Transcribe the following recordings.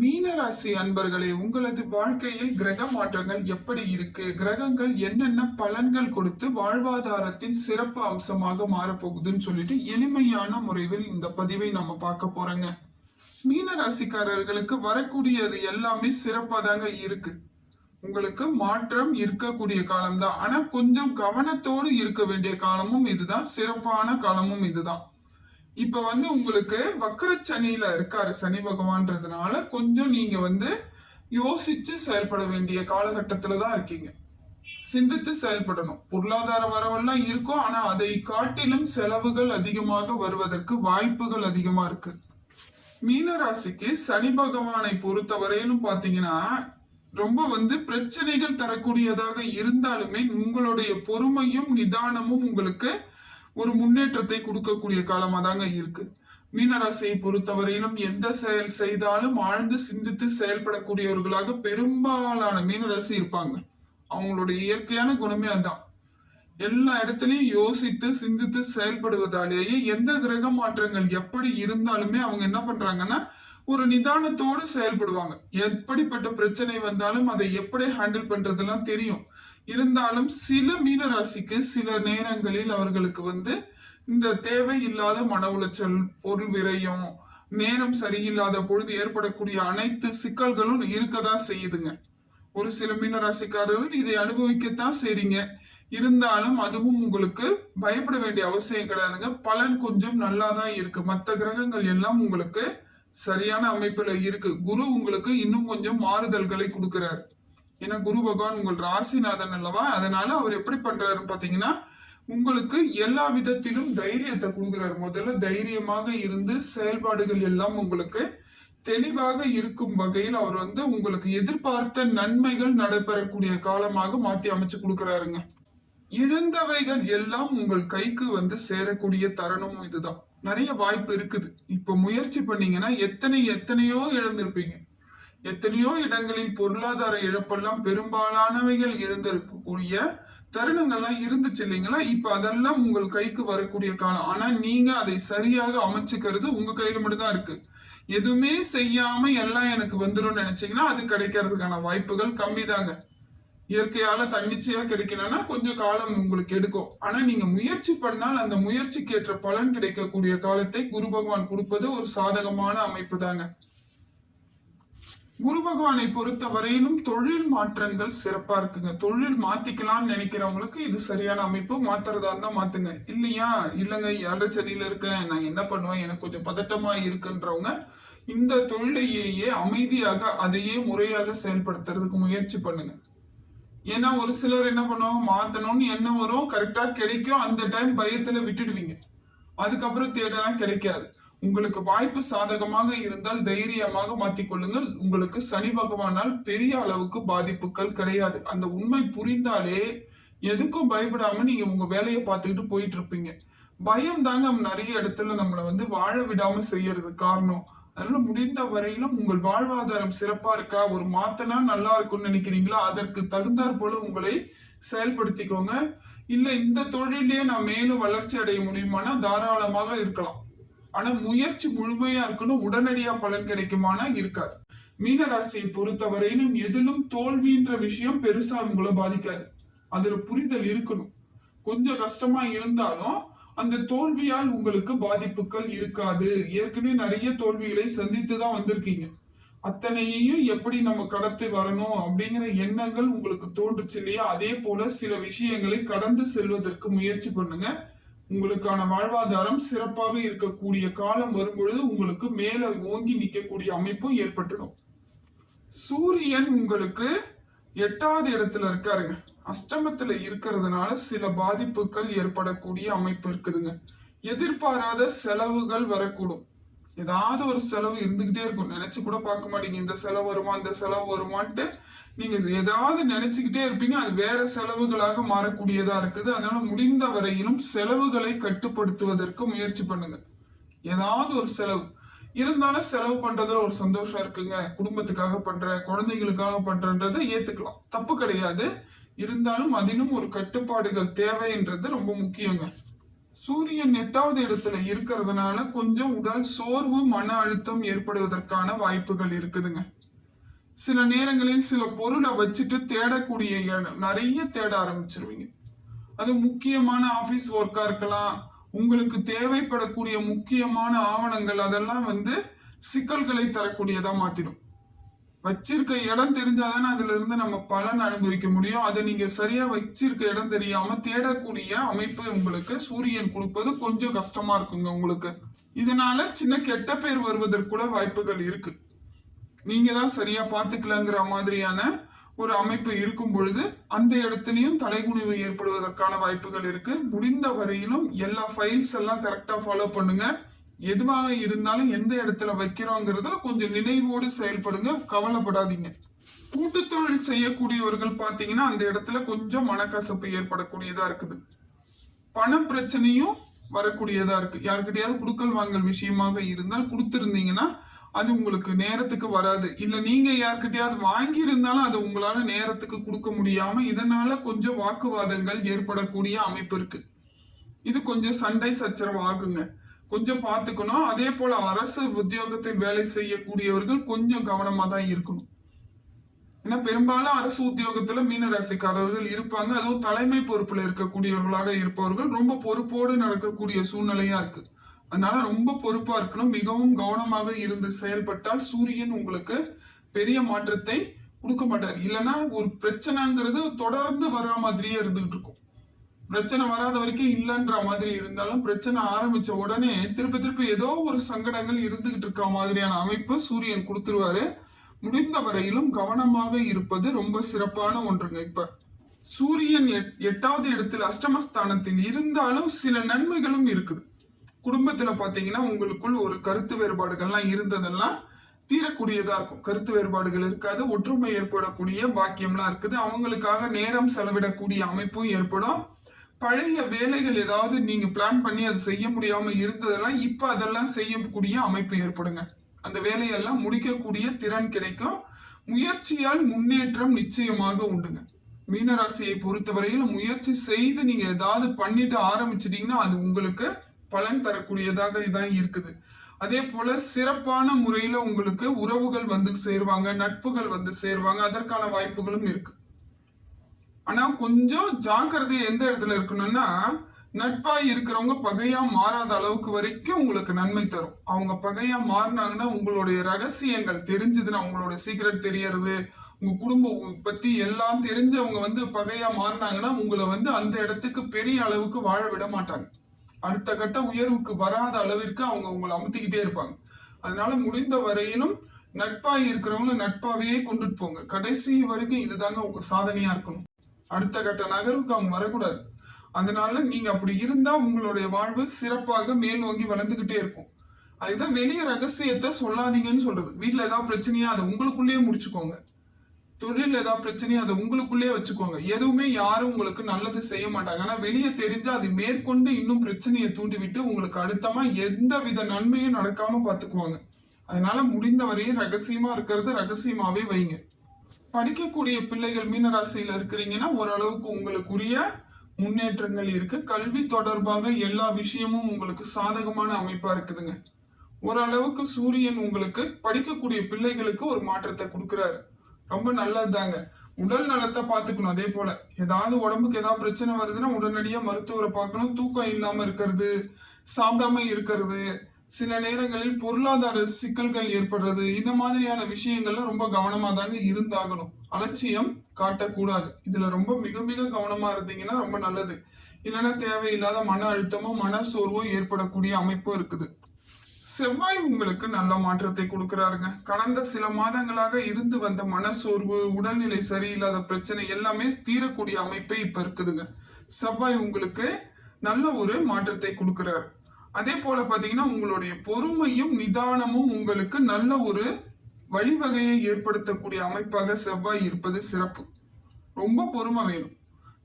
மீனராசி அன்பர்களே உங்களது வாழ்க்கையில் கிரக மாற்றங்கள் எப்படி இருக்கு? கிரகங்கள் என்னென்ன பலன்கள் கொடுத்து வாழ்வாதாரத்தின் சிறப்பு அம்சமாக மாறப்போகுதுன்னு சொல்லிட்டு எளிமையான முறையில் இந்த பதிவை நம்ம பார்க்க போறோங்க. மீனராசிக்காரர்களுக்கு வரக்கூடியது எல்லாமே சிறப்பாக தாங்க இருக்கு. உங்களுக்கு மாற்றம் இருக்கக்கூடிய காலம்தான். ஆனா கொஞ்சம் கவனத்தோடு இருக்க வேண்டிய காலமும் இதுதான். சிறப்பான காலமும் இதுதான். இப்ப வந்து உங்களுக்கு வக்கரச்சனியில இருக்காரு சனி பகவான்றதுனால கொஞ்சம் நீங்க வந்து யோசிச்சு செயல்பட வேண்டிய காலகட்டத்துல தான் இருக்கீங்க. சிந்தித்து செயல்படணும். பொருளாதார வரவெல்லாம் இருக்கும். ஆனா அதை காட்டிலும் செலவுகள் அதிகமாக வருவதற்கு வாய்ப்புகள் அதிகமா இருக்கு. மீனராசிக்கு சனி பகவானை பொறுத்தவரையிலும் பாத்தீங்கன்னா ரொம்ப வந்து பிரச்சனைகள் தரக்கூடியதாக இருந்தாலுமே உங்களுடைய பொறுமையும் நிதானமும் உங்களுக்கு ஒரு முன்னேற்றத்தை கொடுக்கக்கூடிய காலமா தாங்க இருக்கு. மீனராசியை பொறுத்தவரையிலும் எந்த செயல் செய்தாலும் ஆழ்ந்து சிந்தித்து செயல்படக்கூடியவர்களாக பெரும்பாலான மீனராசி இருப்பாங்க. அவங்களுடைய இயற்கையான குணமே அதான். எல்லா இடத்துலையும் யோசித்து சிந்தித்து செயல்படுவதாலேயே எந்த கிரக மாற்றங்கள் எப்படி இருந்தாலுமே அவங்க என்ன பண்றாங்கன்னா ஒரு நிதானத்தோடு செயல்படுவாங்க. எப்படிப்பட்ட பிரச்சனை வந்தாலும் அதை எப்படி ஹேண்டில் பண்றதெல்லாம் தெரியும். இருந்தாலும் சில மீனராசிக்கு சில நேரங்களில் அவர்களுக்கு வந்து இந்த தேவையில்லாத மன உளைச்சல் பொருள் விரயம் நேரம் சரியில்லாத பொழுது ஏற்படக்கூடிய அனைத்து சிக்கல்களும் இருக்கதான் செய்யுதுங்க. ஒரு சில மீனராசிக்காரர்கள் இதை அனுபவிக்கத்தான் செய்றீங்க. இருந்தாலும் அதுவும் உங்களுக்கு பயப்பட வேண்டிய அவசியம் கிடையாதுங்க. பலன் கொஞ்சம் நல்லா தான் இருக்கு. மற்ற கிரகங்கள் எல்லாம் உங்களுக்கு சரியான அமைப்புல இருக்கு. குரு உங்களுக்கு இன்னும் கொஞ்சம் மாறுதல்களை கொடுக்கிறார். ஏன்னா குரு பகவான் உங்கள் ராசிநாதன் அல்லவா? அதனால அவர் எப்படி பண்றாரு பாத்தீங்கன்னா உங்களுக்கு எல்லா விதத்திலும் தைரியத்தை கொடுக்குறாரு. முதல்ல தைரியமாக இருந்து செயல்பாடுகள் எல்லாம் உங்களுக்கு தெளிவாக இருக்கும் வகையில் அவர் வந்து உங்களுக்கு எதிர்பார்த்த நன்மைகள் நடைபெறக்கூடிய காலமாக மாத்தி அமைச்சு கொடுக்கிறாருங்க. இழந்தவைகள் எல்லாம் உங்கள் கைக்கு வந்து சேரக்கூடிய தருணமும் இதுதான். நிறைய வாய்ப்பு இருக்குது. இப்ப முயற்சி பண்ணீங்கன்னா எத்தனை எத்தனையோ இழந்திருப்பீங்க. எத்தனையோ இடங்களில் பொருளாதார இழப்பெல்லாம் பெரும்பாலானவைகள் இழந்திருக்கக்கூடிய தருணங்கள்லாம் இருந்துச்சு இல்லைங்களா? இப்ப அதெல்லாம் உங்கள் கைக்கு வரக்கூடிய காலம். ஆனா நீங்க அதை சரியாக அமைச்சுக்கிறது உங்க கையில மட்டும்தான் இருக்கு. எதுவுமே செய்யாம எல்லாம் எனக்கு வந்துடும் நினைச்சீங்கன்னா அது கிடைக்கிறதுக்கான வாய்ப்புகள் கம்மி தாங்க இயற்கையால தன்னிச்சையா கிடைக்கணும்னா கொஞ்சம் காலம் உங்களுக்கு எடுக்கும். ஆனா நீங்க முயற்சி பண்ணால் அந்த முயற்சிக்கு ஏற்ற பலன் கிடைக்கக்கூடிய காலத்தை குரு பகவான் கொடுப்பது ஒரு சாதகமான அமைப்பு தாங்க குரு பகவானை பொறுத்த வரையிலும் தொழில் மாற்றங்கள் சிறப்பா இருக்குங்க தொழில் மாத்திக்கலாம்னு நினைக்கிறவங்களுக்கு இது சரியான அமைப்பு. மாத்துறதா இருந்தா மாத்துங்க. இல்லையா? இல்லைங்க ஏழரை இருக்கேன். நான் என்ன பண்ணுவேன்? எனக்கு கொஞ்சம் பதட்டமா இருக்குன்றவங்க இந்த தொழிலையே அமைதியாக அதையே முறையாக செயல்படுத்துறதுக்கு முயற்சி பண்ணுங்க. ஏன்னா ஒரு சிலர் என்ன பண்ணுவாங்க? மாத்தணும்னு என்ன வரும். கரெக்டா கிடைக்கும். அந்த டைம் பயத்துல விட்டுடுவீங்க. அதுக்கப்புறம் தேடலாம் கிடைக்காது. உங்களுக்கு வாய்ப்பு சாதகமாக இருந்தால் தைரியமாக மாற்றிக்கொள்ளுங்கள் உங்களுக்கு சனி பகவானால் பெரிய அளவுக்கு பாதிப்புகள் கிடையாது. அந்த உண்மை புரிந்தாலே எதுக்கும் பயப்படாம நீங்க உங்க வேலையை பார்த்துக்கிட்டு போயிட்டு இருப்பீங்க பயம் தாங்க நிறைய இடத்துல நம்மளை வந்து வாழ விடாம செய்யறது காரணம். அதனால முடிந்த வரையிலும் உங்கள் வாழ்வாதாரம் சிறப்பா இருக்கா? ஒரு மாத்தனா நல்லா இருக்கும்னு நினைக்கிறீங்களா? அதற்கு தகுந்தாற் போல உங்களை செயல்படுத்திக்கோங்க. இல்ல இந்த தொழிலே நான் மேலும் வளர்ச்சி அடைய முடியுமானா? தாராளமாக இருக்கலாம். ஆனா முயற்சி முழுமையா இருக்கணும் உடனடியா பலன் கிடைக்குமானா இருக்காது. மீனராசியை பொறுத்தவரையிலும் எதிலும் தோல்வின்ற விஷயம் பெருசா உங்களை பாதிக்காது. அதுல புரிதல் இருக்கணும். கொஞ்சம் கஷ்டமா இருந்தாலும் அந்த தோல்வியால் உங்களுக்கு பாதிப்புகள் இருக்காது. ஏற்கனவே நிறைய தோல்விகளை சந்தித்து தான் வந்திருக்கீங்க. அத்தனையையும் எப்படி நம்ம கடத்தி வரணும் அப்படிங்கிற எண்ணங்கள் உங்களுக்கு தோன்றுச்சு இல்லையா? அதே போல சில விஷயங்களை கடந்து செல்வதற்கு முயற்சி பண்ணுங்க. உங்களுக்கான வாழ்வாதாரம் சிறப்பாக இருக்கக்கூடிய காலம் வரும்பொழுது உங்களுக்கு மேல ஓங்கி நிற்கக்கூடிய அமைப்பும் ஏற்பட்டுடும். சூரியன் உங்களுக்கு எட்டாவது இடத்துல இருக்காருங்க. அஷ்டமத்துல இருக்கிறதுனால சில பாதிப்புகள் ஏற்படக்கூடிய அமைப்பு இருக்குதுங்க. எதிர்பாராத செலவுகள் வரக்கூடும். ஏதாவது ஒரு செலவு இருந்துகிட்டே இருக்கும். நினைச்சு கூட பார்க்க மாட்டீங்க. இந்த செலவு வருமா இந்த செலவு வருமான்ட்டு நீங்க ஏதாவது நினைச்சுக்கிட்டே இருப்பீங்க. அது வேற செலவுகளாக மாறக்கூடியதா இருக்குது. அதனால முடிந்த வரையிலும் செலவுகளை கட்டுப்படுத்துவதற்கு முயற்சி பண்ணுங்க. ஏதாவது ஒரு செலவு. இருந்தாலும் செலவு பண்றதுல ஒரு சந்தோஷம் இருக்குங்க. குடும்பத்துக்காக பண்றேன் குழந்தைகளுக்காக பண்றேன்றதை ஏத்துக்கலாம். தப்பு கிடையாது. இருந்தாலும் அதிலும் ஒரு கட்டுப்பாடுகள் தேவைன்றது ரொம்ப முக்கியங்க. சூரியன் எட்டாவது இடத்துல இருக்கிறதுனால கொஞ்சம் உடல் சோர்வு மன அழுத்தம் ஏற்படுவதற்கான வாய்ப்புகள் இருக்குதுங்க. சில நேரங்களில் சில பொருளை வச்சுட்டு தேடக்கூடிய இடம் நிறைய தேட ஆரம்பிச்சிருவீங்க. அது முக்கியமான ஆபீஸ் ஒர்க்கா இருக்கலாம் உங்களுக்கு தேவைப்படக்கூடிய முக்கியமான ஆவணங்கள் அதெல்லாம் வந்து சிக்கல்களை தரக்கூடியதா மாத்திடும். வச்சிருக்க இடம் தெரிஞ்சாதானே அதுல இருந்து நம்ம பலன் அனுபவிக்க முடியும். அதை நீங்க சரியா வச்சிருக்க இடம் தெரியாம தேடக்கூடிய அமைப்பு உங்களுக்கு சூரியன் கொடுப்பது கொஞ்சம் கஷ்டமா இருக்குங்க உங்களுக்கு. இதனால சின்ன கெட்ட பேர் வருவதற்கு கூட வாய்ப்புகள் இருக்கு. நீங்க தான் சரியா பாத்துக்கலங்கிற மாதிரியான ஒரு அமைப்பு இருக்கும் பொழுது அந்த இடத்துலயும் தலைகுனிவு ஏற்படுவதற்கான வாய்ப்புகள் இருக்கு. முடிந்த வரையிலும் எல்லா ஃபைல்ஸ் எல்லாம் கரெக்டா ஃபாலோ பண்ணுங்க. எதுவாக இருந்தாலும் எந்த இடத்துல வைக்கிறோங்கிறதுல கொஞ்சம் நினைவோடு செயல்படுங்க கவலைப்படாதீங்க. கூட்டு தொழில் செய்யக்கூடியவர்கள் பார்த்தீங்கன்னா அந்த இடத்துல கொஞ்சம் மனக்கசப்பு ஏற்படக்கூடியதா இருக்குது. பண பிரச்சனையும் வரக்கூடியதா இருக்கு. யாருக்கிட்டையாவது குடுக்கல் வாங்கல் விஷயமாக இருந்தால் கொடுத்துருந்தீங்கன்னா அது உங்களுக்கு நேரத்துக்கு வராது. இல்ல நீங்க யார்கிட்டயாவது வாங்கி இருந்தாலும் அது உங்களால நேரத்துக்கு கொடுக்க முடியாம இதனால கொஞ்சம் வாக்குவாதங்கள் ஏற்படக்கூடிய அமைப்பு இருக்கு. இது கொஞ்சம் சண்டை சச்சரவு ஆகுங்க. கொஞ்சம் பார்த்துக்கணும். அதே போல அரசு உத்தியோகத்தில் வேலை செய்யக்கூடியவர்கள் கொஞ்சம் கவனமா தான் இருக்கணும். ஏன்னா பெரும்பாலும் அரசு உத்தியோகத்துல மீன ராசிக்காரர்கள் இருப்பாங்க. அதுவும் தலைமை பொறுப்புல இருக்கக்கூடியவர்களாக இருப்பவர்கள் ரொம்ப பொறுப்போடு நடக்கக்கூடிய சூழ்நிலையா இருக்கு. அதனால ரொம்ப பொறுப்பா இருக்கணும். மிகவும் கவனமாக இருந்து செயல்பட்டால் சூரியன் உங்களுக்கு பெரிய மாற்றத்தை கொடுக்க மாட்டார். இல்லைன்னா ஒரு பிரச்சனைங்கிறது தொடர்ந்து வரா மாதிரியே இருந்துகிட்டு இருக்கும். பிரச்சனை வராத வரைக்கும் இல்லைன்ற மாதிரி இருந்தாலும் பிரச்சனை ஆரம்பிச்ச உடனே திருப்பி திருப்பி ஏதோ ஒரு சங்கடங்கள் இருந்துகிட்டு இருக்க மாதிரியான அமைப்பு சூரியன் கொடுத்துருவாரு. முடிந்த வரையிலும் கவனமாக இருப்பது ரொம்ப சிறப்பான ஒன்றுங்க. இப்ப சூரியன் எட்- எட்டாவது இடத்தில் அஷ்டமஸ்தானத்தில் இருந்தாலும் சில நன்மைகளும் இருக்குது. குடும்பத்துல பாத்தீங்கன்னா உங்களுக்குள் ஒரு கருத்து வேறுபாடுகள்லாம் இருந்ததெல்லாம் தீரக்கூடியதா இருக்கும். கருத்து வேறுபாடுகள் இருக்காது ஒற்றுமை ஏற்படக்கூடிய பாக்கியம்லாம் இருக்குது. அவங்களுக்காக நேரம் செலவிடக்கூடிய அமைப்பும் ஏற்படும். பழைய வேலைகள் ஏதாவது நீங்க பிளான் பண்ணி அது செய்ய முடியாம இருந்ததெல்லாம் இப்ப அதெல்லாம் செய்யக்கூடிய அமைப்பு ஏற்படுங்க. அந்த வேலையெல்லாம் முடிக்கக்கூடிய திறன் கிடைக்கும். முயற்சியால் முன்னேற்றம் நிச்சயமாக உண்டுங்க. மீனராசியை பொறுத்தவரையில் முயற்சி செய்து நீங்க ஏதாவது பண்ணிட்டு ஆரம்பிச்சிட்டீங்கன்னா அது உங்களுக்கு பலன் தரக்கூடியதாக இதான் இருக்குது. அதே போல சிறப்பான முறையில உங்களுக்கு உறவுகள் வந்து சேருவாங்க நட்புகள் வந்து சேருவாங்க அதற்கான வாய்ப்புகளும் இருக்கு. ஆனா கொஞ்சம் ஜாக்கிரதை எந்த இடத்துல இருக்கணும்னா நட்பா இருக்கிறவங்க பகையா மாறாத அளவுக்கு வரைக்கும் உங்களுக்கு நன்மை தரும். அவங்க பகையா மாறினாங்கன்னா உங்களுடைய ரகசியங்கள் தெரிஞ்சதுன்னா உங்களோட சீக்ரெட் தெரியறது உங்க குடும்பம் பத்தி எல்லாம் தெரிஞ்சவங்க வந்து பகையா மாறினாங்கன்னா உங்களை வந்து அந்த இடத்துக்கு பெரிய அளவுக்கு வாழ விட மாட்டாங்க. அடுத்த கட்ட உயர்வுக்கு வராத அளவிற்கு அவங்க உங்களை அமுத்திக்கிட்டே இருப்பாங்க. அதனால முடிந்த வரையிலும் நட்பா இருக்கிறவங்கள நட்பாவே கொண்டுட்டு போங்க. கடைசி வரைக்கும் இதுதாங்க உங்க சாதனையா இருக்கணும். அடுத்த கட்ட நகர்வுக்கு அவங்க வரக்கூடாது. அதனால நீங்க அப்படி இருந்தா உங்களுடைய வாழ்வு சிறப்பாக மேல் நோங்கி வளர்ந்துகிட்டே இருக்கும். அதுதான் வெளிய ரகசியத்தை சொல்லாதீங்கன்னு சொல்றது. வீட்டுல ஏதாவது பிரச்சனையா அதை உங்களுக்குள்ளேயே முடிச்சுக்கோங்க. தொழில் ஏதாவது பிரச்சனையா அதை உங்களுக்குள்ளேயே வச்சுக்கோங்க. எதுவுமே யாரும் உங்களுக்கு நல்லது செய்ய மாட்டாங்க. ஆனா வெளியே தெரிஞ்சா அது மேற்கொண்டு இன்னும் பிரச்சனையை தூண்டிவிட்டு உங்களுக்கு அடுத்தமா எந்த வித நன்மையும் நடக்காம பாத்துக்குவாங்க அதனால முடிந்த வரையும் ரகசியமா இருக்கிறது ரகசியமாவே வைங்க. படிக்கக்கூடிய பிள்ளைகள் மீனராசியில இருக்கிறீங்கன்னா ஓரளவுக்கு உங்களுக்குரிய முன்னேற்றங்கள் இருக்கு. கல்வி தொடர்பாக எல்லா விஷயமும் உங்களுக்கு சாதகமான அமைப்பா இருக்குதுங்க. ஓரளவுக்கு சூரியன் உங்களுக்கு படிக்கக்கூடிய பிள்ளைகளுக்கு ஒரு மாற்றத்தை கொடுக்குறாரு. ரொம்ப நல்லதுதாங்க. உடல் நலத்தை பார்த்துக்கணும் அதே போல. ஏதாவது உடம்புக்கு ஏதாவது பிரச்சனை வருதுன்னா உடனடியா மருத்துவரை பார்க்கணும். தூக்கம் இல்லாம இருக்கிறது சாப்பிடாம இருக்கிறது சில நேரங்களில் பொருளாதார சிக்கல்கள் ஏற்படுறது இந்த மாதிரியான விஷயங்கள்ல ரொம்ப கவனமா தாங்க இருந்தாகணும். அலட்சியம் காட்டக்கூடாது. இதுல ரொம்ப மிக மிக கவனமா இருந்தீங்கன்னா ரொம்ப நல்லது. இல்லைன்னா தேவையில்லாத மன அழுத்தமோ மன சோர்வோ ஏற்படக்கூடிய அமைப்பும் இருக்குது. செவ்வாய் உங்களுக்கு நல்ல மாற்றத்தை கொடுக்கிறாருங்க. கடந்த சில மாதங்களாக இருந்து வந்த மனசோர்வு உடல்நிலை சரியில்லாத பிரச்சனை எல்லாமே தீரக்கூடிய அமைப்பே இப்ப இருக்குதுங்க. செவ்வாய் உங்களுக்கு நல்ல ஒரு மாற்றத்தை கொடுக்கிறாரு. அதே போல பார்த்தீங்கன்னா உங்களுடைய பொறுமையும் நிதானமும் உங்களுக்கு நல்ல ஒரு வழிவகையை ஏற்படுத்தக்கூடிய அமைப்பாக செவ்வாய் இருப்பது சிறப்பு. ரொம்ப பொறுமை வேணும்.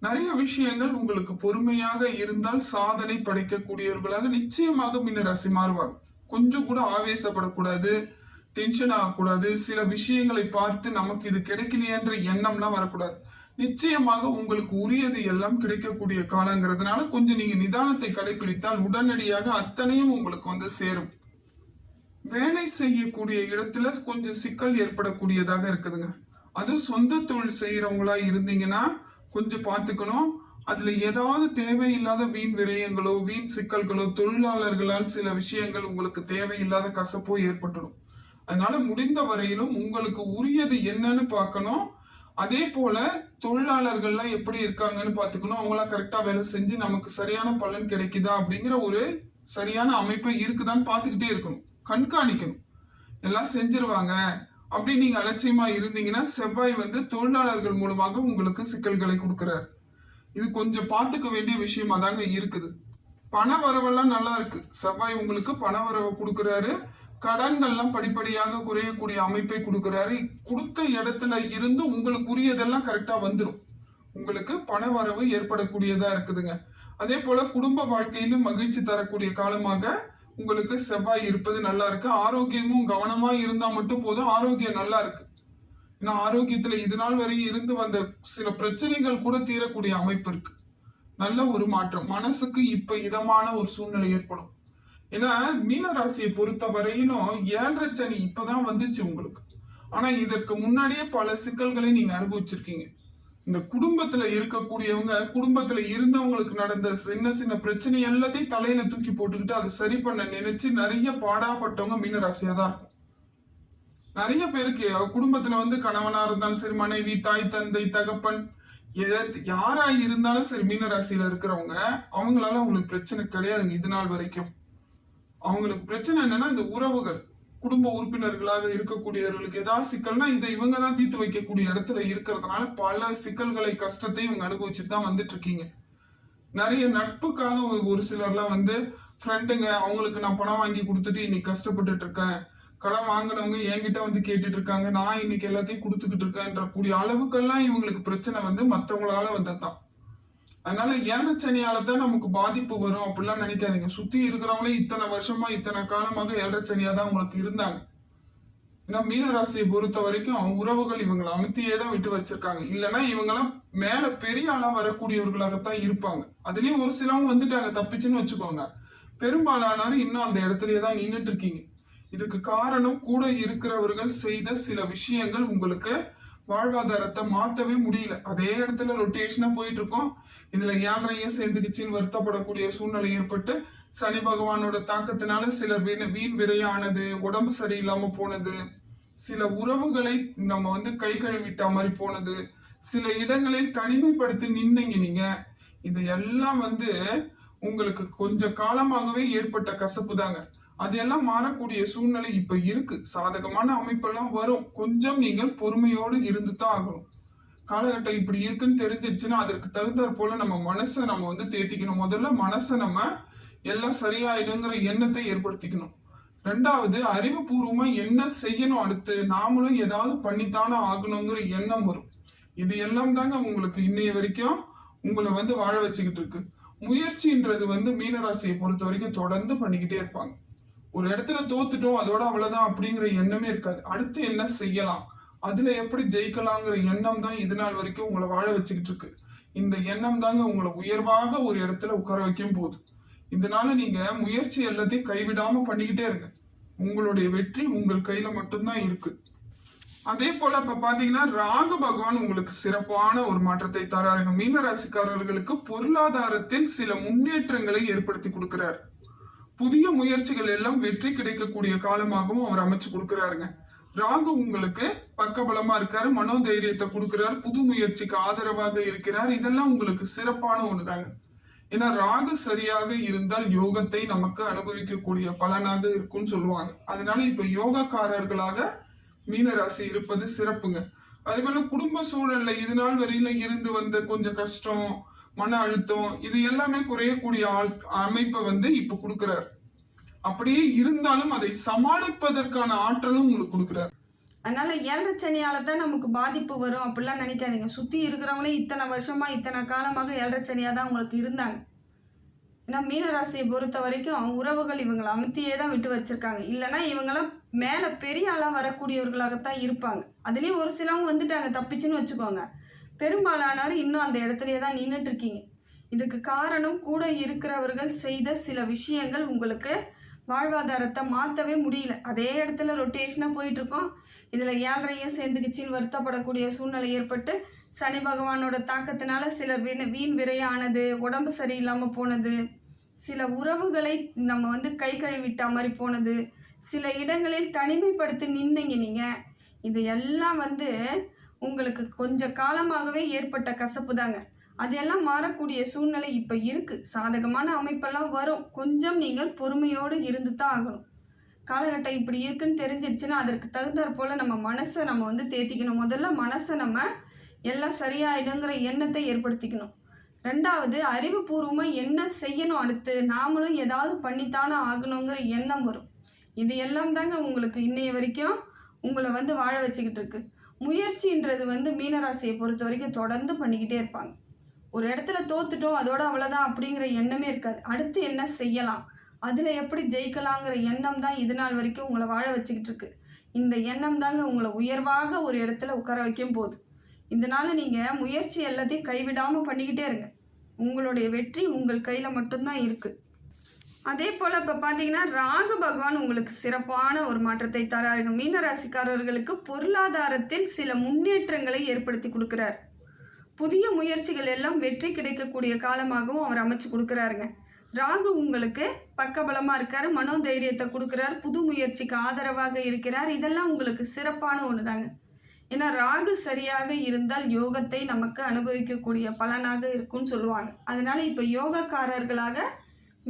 நிறைய விஷயங்கள் உங்களுக்கு பொறுமையாக இருந்தால் சாதனை படைக்கக்கூடியவர்களாக நிச்சயமாக மீனராசி மாறுவாங்க கொஞ்சம் கூட ஆவேசப்படக்கூடாது டென்ஷன் ஆகக்கூடாது. சில விஷயங்களை பார்த்து நமக்கு இது கிடைக்கலையன்ற எண்ணம்லாம் வரக்கூடாது. நிச்சயமாக உங்களுக்கு உரியது எல்லாம் கிடைக்கக்கூடிய காலங்கிறதுனால கொஞ்சம் நீங்க நிதானத்தை கடைபிடித்தால் உடனடியாக அத்தனையும் உங்களுக்கு வந்து சேரும். வேலை செய்யக்கூடிய இடத்துல கொஞ்சம் சிக்கல் ஏற்படக்கூடியதாக இருக்குதுங்க. அது சொந்த தொழில் செய்யறவங்களா இருந்தீங்கன்னா கொஞ்சம் பார்த்துக்கணும். அதுல ஏதாவது தேவையில்லாத வீண் விரயங்களோ வீண் சிக்கல்களோ தொழிலாளர்களால் சில விஷயங்கள் உங்களுக்கு தேவையில்லாத கசப்போ ஏற்பட்டுடும். அதனால முடிந்த வரையிலும் உங்களுக்கு உரியது என்னன்னு பார்க்கணும். அதே போல தொழிலாளர்கள்லாம் எப்படி இருக்காங்கன்னு பார்த்துக்கணும். அவங்களாம் கரெக்டாக வேலை செஞ்சு நமக்கு சரியான பலன் கிடைக்குதா அப்படிங்கிற ஒரு சரியான அமைப்பு இருக்குதான்னு பார்த்துக்கிட்டே இருக்கணும். கண்காணிக்கணும். எல்லாம் செஞ்சிருவாங்க. அப்படி நீங்கள் அலட்சியமாக இருந்தீங்கன்னா செவ்வாய் வந்து தொழிலாளர்கள் மூலமாக உங்களுக்கு சிக்கல்களை கொடுக்குறார். இது கொஞ்சம் பார்த்துக்க வேண்டிய விஷயமா தாங்க இருக்குது. பண வரவெல்லாம் நல்லா இருக்கு. செவ்வாய் உங்களுக்கு பண வரவை கொடுக்குறாரு. கடன்கள்லாம் படிப்படியாக குறையக்கூடிய அமைப்பை கொடுக்குறாரு. கொடுத்த இடத்துல இருந்து உங்களுக்கு உரியதெல்லாம் கரெக்டாக வந்துடும் உங்களுக்கு பண வரவு ஏற்படக்கூடியதாக இருக்குதுங்க. அதே போல குடும்ப வாழ்க்கையிலும் மகிழ்ச்சி தரக்கூடிய காலமாக உங்களுக்கு செவ்வாய் இருப்பது நல்லா இருக்கு. ஆரோக்கியமும் கவனமா இருந்தா மட்டும் போதும். ஆரோக்கியம் நல்லா இருக்கு. ஏன்னா ஆரோக்கியத்துல இது நாள் வரையும் இருந்து வந்த சில பிரச்சனைகள் கூட தீரக்கூடிய அமைப்பு இருக்கு. நல்ல ஒரு மாற்றம். மனசுக்கு இப்ப இதமான ஒரு சூழ்நிலை ஏற்படும். ஏன்னா மீன ராசியை பொறுத்த வரையிலும் ஏழரை சனி இப்பதான் வந்துச்சு உங்களுக்கு. ஆனா இதற்கு முன்னாடியே பல சிக்கல்களை நீங்க அனுபவிச்சிருக்கீங்க. இந்த குடும்பத்துல இருக்கக்கூடியவங்க குடும்பத்துல இருந்தவங்களுக்கு நடந்த சின்ன சின்ன பிரச்சனை எல்லாத்தையும் தலையில தூக்கி போட்டுக்கிட்டு அதை சரி பண்ண நினைச்சு நிறைய பாடாப்பட்டவங்க மீனராசியா தான் இருக்கும். நிறைய பேருக்கு குடும்பத்துல வந்து கணவனா இருந்தாலும் சரி மனைவி தாய் தந்தை தகப்பன் யாரா இருந்தாலும் சரி மீனராசியில இருக்கிறவங்க அவங்களால அவங்களுக்கு பிரச்சனை கிடையாதுங்க இது நாள் வரைக்கும். அவங்களுக்கு பிரச்சனை என்னன்னா இந்த உறவுகள் குடும்ப உறுப்பினர்களாக இருக்கக்கூடியவர்களுக்கு ஏதாவது சிக்கல்னா இதை இவங்க தான் தீர்த்து வைக்கக்கூடிய இடத்துல இருக்கிறதுனால பல சிக்கல்களை கஷ்டத்தை இவங்க அனுபவிச்சுட்டு தான் வந்துட்டு இருக்கீங்க நிறைய நட்புக்காக ஒரு ஒரு சிலர்லாம் வந்து ஃப்ரெண்டுங்க அவங்களுக்கு நான் பணம் வாங்கி கொடுத்துட்டு இன்னைக்கு கஷ்டப்பட்டுட்டு இருக்கேன் கடன் வாங்கினவங்க என்கிட்ட வந்து கேட்டுட்டு இருக்காங்க நான் இன்னைக்கு எல்லாத்தையும் கொடுத்துக்கிட்டு இருக்கேன்ற கூடிய அளவுக்கெல்லாம் இவங்களுக்கு பிரச்சனை வந்து மற்றவங்களால வந்ததுதான். அதனால ஏழரை சனியால தான் நமக்கு பாதிப்பு வரும் அப்படிலாம் நினைக்காதீங்க. சுத்தி இருக்கிறவங்களே இத்தனை வருஷமா இத்தனை காலமாக ஏழரை சனியா தான் உங்களுக்கு இருந்தாங்க. ஏன்னா மீனராசியை பொறுத்த வரைக்கும் அவங்க உறவுகள் இவங்களை அமுத்தியே தான் விட்டு வச்சிருக்காங்க. இல்லைன்னா இவங்கெல்லாம் மேல பெரிய ஆளா வரக்கூடியவர்களாகத்தான் இருப்பாங்க. அதுலயும் ஒரு சிலவங்க வந்துட்டாங்க தப்பிச்சுன்னு வச்சுக்கோங்க. பெரும்பாலானாரும் இன்னும் அந்த இடத்துலயே தான் நின்றுட்டு இருக்கீங்க. இதுக்கு காரணம் கூட இருக்கிறவர்கள் செய்த சில விஷயங்கள் உங்களுக்கு வாழ்வாதாரத்தை மாத்தவே முடியல. அதே இடத்துல ரொட்டேஷனா போயிட்டு இருக்கோம் இதுல ஏழரையும் சேர்ந்துக்குச்சின்னு வருத்தப்படக்கூடிய சூழ்நிலை ஏற்பட்டு சனி பகவானோட தாக்கத்தினால சில வீண் வீண் விரையானது உடம்பு சரியில்லாம போனது சில உறவுகளை நம்ம வந்து கை கழுவிட்ட மாதிரி போனது சில இடங்களில் தனிமைப்படுத்தி நின்னீங்க நீங்க. இது எல்லாம் வந்து உங்களுக்கு கொஞ்ச காலமாகவே ஏற்பட்ட கசப்பு தாங்க. அதெல்லாம் மாறக்கூடிய சூழ்நிலை இப்ப இருக்கு. சாதகமான அமைப்பெல்லாம் வரும். கொஞ்சம் நீங்கள் பொறுமையோடு இருந்து தான் ஆகணும். காலகட்டம் இப்படி இருக்குன்னு தெரிஞ்சிருச்சுன்னா அதற்கு தகுந்தாற் போல நம்ம மனசை நம்ம வந்து தேத்திக்கணும். முதல்ல மனசை நம்ம எல்லாம் சரியாயிடுங்கிற எண்ணத்தை ஏற்படுத்திக்கணும். ரெண்டாவது அறிவுபூர்வமா என்ன செய்யணும் அடுத்து நாமளும் ஏதாவது பண்ணித்தானே ஆகணுங்கிற எண்ணம் வரும். இது எல்லாம் தாங்க உங்களுக்கு இன்னைய வரைக்கும் உங்களை வந்து வாழ வச்சுக்கிட்டு இருக்கு. முயற்சின்றது வந்து மீனராசியை பொறுத்த வரைக்கும் தொடர்ந்து பண்ணிக்கிட்டே இருப்பாங்க. ஒரு இடத்துல தோத்துட்டோம் அதோட அவ்வளவுதான் அப்படிங்கிற எண்ணமே இருக்காது. அடுத்து என்ன செய்யலாம்? அதுல எப்படி ஜெயிக்கலாங்கிற எண்ணம் தான் இது நாள் வரைக்கும் உங்களை வாழ வச்சுக்கிட்டு இருக்கு. இந்த எண்ணம் தாங்க உங்களை உயர்வாக ஒரு இடத்துல உட்கார வைக்கும் போது. இதனால நீங்க முயற்சி எல்லாத்தையும் கைவிடாம பண்ணிக்கிட்டே இருங்க. உங்களுடைய வெற்றி உங்கள் கையில மட்டும்தான் இருக்கு. அதே போல இப்ப பாத்தீங்கன்னா ராகு பகவான் உங்களுக்கு சிறப்பான ஒரு மாற்றத்தை தராருங்க. மீன ராசிக்காரர்களுக்கு பொருளாதாரத்தில் சில முன்னேற்றங்களை ஏற்படுத்தி கொடுக்கிறார். புதிய முயற்சிகள் எல்லாம் வெற்றி கிடைக்கக்கூடிய காலமாகவும் அவர் அமைச்சு கொடுக்கிறாருங்க. ராகு உங்களுக்கு பக்கபலமா இருக்காரு மனோதைரியத்தை கொடுக்கிறார் புது முயற்சிக்கு ஆதரவாக இருக்கிறார். இதெல்லாம் உங்களுக்கு சிறப்பான ஒண்ணுதாங்க. ஏன்னா ராகு சரியாக இருந்தால் யோகத்தை நமக்கு அனுபவிக்கக்கூடிய பலனாக இருக்கும்னு சொல்லுவாங்க. அதனால இப்ப யோகக்காரர்களாக மீனராசி இருப்பது சிறப்புங்க. அதே போல குடும்ப சூழல்ல இது நாள் வரையில இருந்து வந்த கொஞ்சம் கஷ்டம் மன அழுத்தம் இது எல்லாமே குறையக்கூடிய ஆள் அமைப்பை வந்து இப்ப கொடுக்கிறார். அப்படியே இருந்தாலும் அதை சமாளிப்பதற்கான ஆற்றலும் உங்களுக்கு கொடுக்கிறார். அதனால ஏழரை சனியால தான் நமக்கு பாதிப்பு வரும் அப்படிலாம் நினைக்காதீங்க. சுற்றி இருக்கிறவங்களே இத்தனை வருஷமா இத்தனை காலமாக ஏழரை சனியாக தான் உங்களுக்கு இருந்தாங்க. ஏன்னா மீனராசியை பொறுத்த வரைக்கும் உறவுகள் இவங்களை அமுத்தியே தான் விட்டு வச்சிருக்காங்க. இல்லைன்னா இவங்கெல்லாம் மேலே பெரிய ஆளாக வரக்கூடியவர்களாகத்தான் இருப்பாங்க. அதுலேயும் ஒரு சிலவங்க வந்துட்டாங்க தப்பிச்சுன்னு வச்சுக்கோங்க. பெரும்பாலானவர் இன்னும் அந்த இடத்துலயே தான் நின்றுட்டு இருக்கீங்க இதுக்கு காரணம் கூட இருக்கிறவர்கள் செய்த சில விஷயங்கள் உங்களுக்கு வாழ்வாதாரத்தை மாற்றவே முடியல. அதே இடத்துல ரொட்டேஷனாக போயிட்டுருக்கோம். இதில் ஏழரையும் சேர்ந்துக்கிச்சின்னு வருத்தப்படக்கூடிய சூழ்நிலை ஏற்பட்டு சனி பகவானோட தாக்கத்தினால சிலர் வீண் வீண் விரையானது உடம்பு சரியில்லாமல் போனது சில உறவுகளை நம்ம வந்து கை கழுவிட்ட மாதிரி போனது சில இடங்களில் தனிமைப்படுத்தி நின்னீங்க நீங்கள் இது எல்லாம் வந்து உங்களுக்கு கொஞ்ச காலமாகவே ஏற்பட்ட கசப்பு தாங்க. அதெல்லாம் மாறக்கூடிய சூழ்நிலை இப்போ இருக்குது சாதகமான அமைப்பெல்லாம் வரும். கொஞ்சம் நீங்கள் பொறுமையோடு இருந்து தான் ஆகணும். காலகட்டம் இப்படி இருக்குன்னு தெரிஞ்சிருச்சுன்னா அதற்கு தகுந்தாற் போல் நம்ம மனசை நம்ம வந்து தேத்திக்கணும். முதல்ல மனசை நம்ம எல்லாம் சரியாயிடுங்கிற எண்ணத்தை ஏற்படுத்திக்கணும். ரெண்டாவது அறிவுபூர்வமாக என்ன செய்யணும் அடுத்து? நாமளும் ஏதாவது பண்ணித்தானே ஆகணுங்கிற எண்ணம் வரும். இது எல்லாம் தாங்க உங்களுக்கு இன்னைய வரைக்கும் உங்களை வந்து வாழ வச்சுக்கிட்டு இருக்கு. முயற்சின்றது வந்து மீனராசியை பொறுத்த வரைக்கும் தொடர்ந்து பண்ணிக்கிட்டே இருப்பாங்க. ஒரு இடத்துல தோத்துட்டோம் அதோட அவ்வளோதான் அப்படிங்கிற எண்ணமே இருக்காது. அடுத்து என்ன செய்யலாம்? அதில் எப்படி ஜெயிக்கலாங்கிற எண்ணம் தான் இது நாள் வரைக்கும் உங்களை வாழ வச்சுக்கிட்டு இருக்கு. இந்த எண்ணம் தாங்க உங்களை உயர்வாக ஒரு இடத்துல உட்கார வைக்கும் போகுது இதனால நீங்கள் முயற்சி எல்லாத்தையும் கைவிடாமல் பண்ணிக்கிட்டே இருங்க. உங்களுடைய வெற்றி உங்கள் கையில் மட்டும்தான் இருக்குது அதே போல் இப்போ பார்த்தீங்கன்னா ராகு பகவான் உங்களுக்கு சிறப்பான ஒரு மாற்றத்தை தராருங்க மீனராசிக்காரர்களுக்கு பொருளாதாரத்தில் சில முன்னேற்றங்களை ஏற்படுத்தி கொடுக்குறார். புதிய முயற்சிகள் எல்லாம் வெற்றி கிடைக்கக்கூடிய காலமாகவும் அவர் அமைச்சு கொடுக்குறாருங்க. ராகு உங்களுக்கு பக்கபலமாக இருக்கார் மனோதைரியத்தை கொடுக்குறார் புது முயற்சிக்கு ஆதரவாக இருக்கிறார். இதெல்லாம் உங்களுக்கு சிறப்பான ஒன்று தாங்க ஏன்னா ராகு சரியாக இருந்தால் யோகத்தை நமக்கு அனுபவிக்கக்கூடிய பலனாக இருக்கும்னு சொல்லுவாங்க. அதனால் இப்போ யோகக்காரர்களாக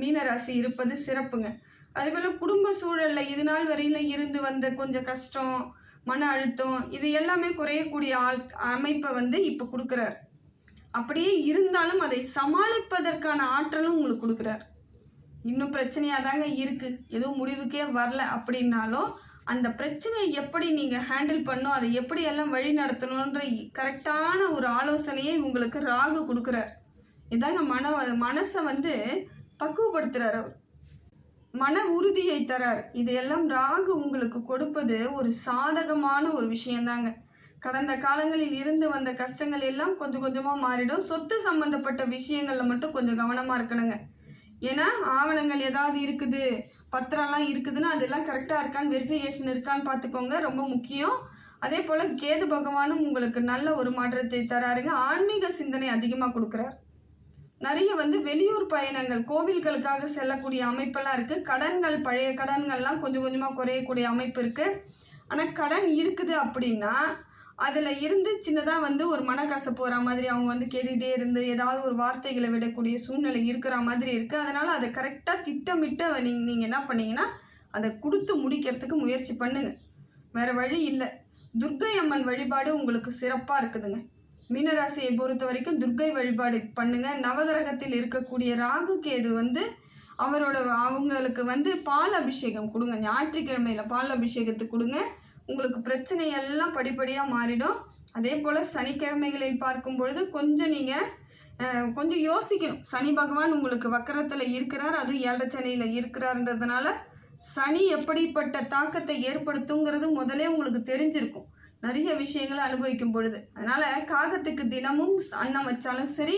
மீனராசி இருப்பது சிறப்புங்க. அதேபோல் குடும்ப சூழலில் இது நாள் வரையில் இருந்து வந்த கொஞ்சம் கஷ்டம் மன அழுத்தம் இது எல்லாமே குறையக்கூடிய ஆள் அமைப்பை வந்து இப்போ கொடுக்குறார். அப்படியே இருந்தாலும் அதை சமாளிப்பதற்கான ஆற்றலும் உங்களுக்கு கொடுக்குறார். இன்னும் பிரச்சனையாக தாங்க இருக்குது எதுவும் முடிவுக்கே வரல அப்படின்னாலும் அந்த பிரச்சனையை எப்படி நீங்கள் ஹேண்டில் பண்ணணும் அதை எப்படி எல்லாம் வழி நடத்தணுன்ற கரெக்டான ஒரு ஆலோசனையை உங்களுக்கு ராகு கொடுக்குறார். இதாங்க மன மனசை வந்து பக்குவப்படுத்துகிறார் அவர் மன உறுதியை தரார். இதையெல்லாம் ராகு உங்களுக்கு கொடுப்பது ஒரு சாதகமான ஒரு விஷயந்தாங்க. கடந்த காலங்களில் இருந்து வந்த கஷ்டங்கள் எல்லாம் கொஞ்சம் கொஞ்சமாக மாறிடும். சொத்து சம்பந்தப்பட்ட விஷயங்களில் மட்டும் கொஞ்சம் கவனமாக இருக்கணுங்க. ஏன்னா ஆவணங்கள் ஏதாவது இருக்குது பத்திரம்லாம் இருக்குதுன்னா அதெல்லாம் கரெக்டாக இருக்கான்னு வெரிஃபிகேஷன் இருக்கான்னு பார்த்துக்கோங்க. ரொம்ப முக்கியம். அதே போல் கேது பகவானும் உங்களுக்கு நல்ல ஒரு மாற்றத்தை தராருங்க. ஆன்மீக சிந்தனை அதிகமாக கொடுக்குறாரு. நிறைய வந்து வெளியூர் பயணங்கள் கோவில்களுக்காக செல்லக்கூடிய அமைப்பெல்லாம் இருக்குது கடன்கள் பழைய கடன்கள்லாம் கொஞ்சம் கொஞ்சமாக குறையக்கூடிய அமைப்பு இருக்குது ஆனால் கடன் இருக்குது அப்படின்னா அதில் இருந்து சின்னதாக வந்து ஒரு மனக்கசை போகிற மாதிரி அவங்க வந்து கேட்டுகிட்டே இருந்து ஏதாவது ஒரு வார்த்தைகளை விடக்கூடிய சூழ்நிலை இருக்கிற மாதிரி இருக்குது அதனால் அதை கரெக்டாக திட்டமிட்டு நீங்கள் நீங்கள் என்ன பண்ணீங்கன்னா அதை கொடுத்து முடிக்கிறதுக்கு முயற்சி பண்ணுங்க. வேறு வழி இல்லை. துர்க்கை அம்மன் வழிபாடு உங்களுக்கு சிறப்பாக இருக்குதுங்க. மீனராசியை பொறுத்த வரைக்கும் துர்க்கை வழிபாடு பண்ணுங்க. நவகிரகத்தில் இருக்கக்கூடிய ராகு கேது வந்து அவரோட அவங்களுக்கு வந்து பால் அபிஷேகம் கொடுங்க. ஞாயிற்றுக்கிழமையில பால் அபிஷேகத்துக்கு கொடுங்க. உங்களுக்கு பிரச்சனை எல்லாம் படிப்படியாக மாறிடும். அதே போல் சனிக்கிழமைகளில் பார்க்கும் பொழுது கொஞ்சம் நீங்கள் கொஞ்சம் யோசிக்கணும். சனி பகவான் உங்களுக்கு வக்கரத்தில் இருக்கிறார். அது ஏழரை சனியில் இருக்கிறார்ன்றதுனால சனி எப்படிப்பட்ட தாக்கத்தை ஏற்படுத்துங்கிறது முதலே உங்களுக்கு தெரிஞ்சிருக்கும். நிறைய விஷயங்களை அனுபவிக்கும் பொழுது. அதனால் காகத்துக்கு தினமும் அன்னம் வச்சாலும் சரி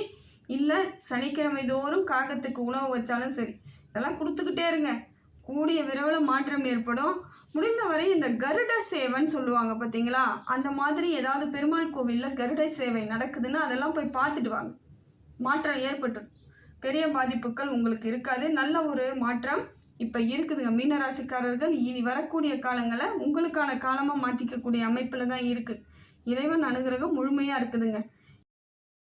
இல்லை சனிக்கிழமை தோறும் காகத்துக்கு உணவு வச்சாலும் சரி இதெல்லாம் கொடுத்துக்கிட்டே இருங்க. கூடிய விரைவில் மாற்றம் ஏற்படும். முடிந்தவரை இந்த கருட சேவைன்னு சொல்லுவாங்க பார்த்தீங்களா அந்த மாதிரி ஏதாவது பெருமாள் கோவிலில் கருட சேவை நடக்குதுன்னா அதெல்லாம் போய் பார்த்துட்டு வாங்க. மாற்றம் ஏற்பட்டுடும். பெரிய பாதிப்புகள் உங்களுக்கு இருக்காது. நல்ல ஒரு மாற்றம் இப்போ இருக்குதுங்க மீனராசிக்காரர்கள் இனி வரக்கூடிய காலங்களை உங்களுக்கான காலமாக மாற்றிக்கக்கூடிய அமைப்பில் தான் இருக்குது இறைவன் அனுகிரகம் முழுமையாக இருக்குதுங்க.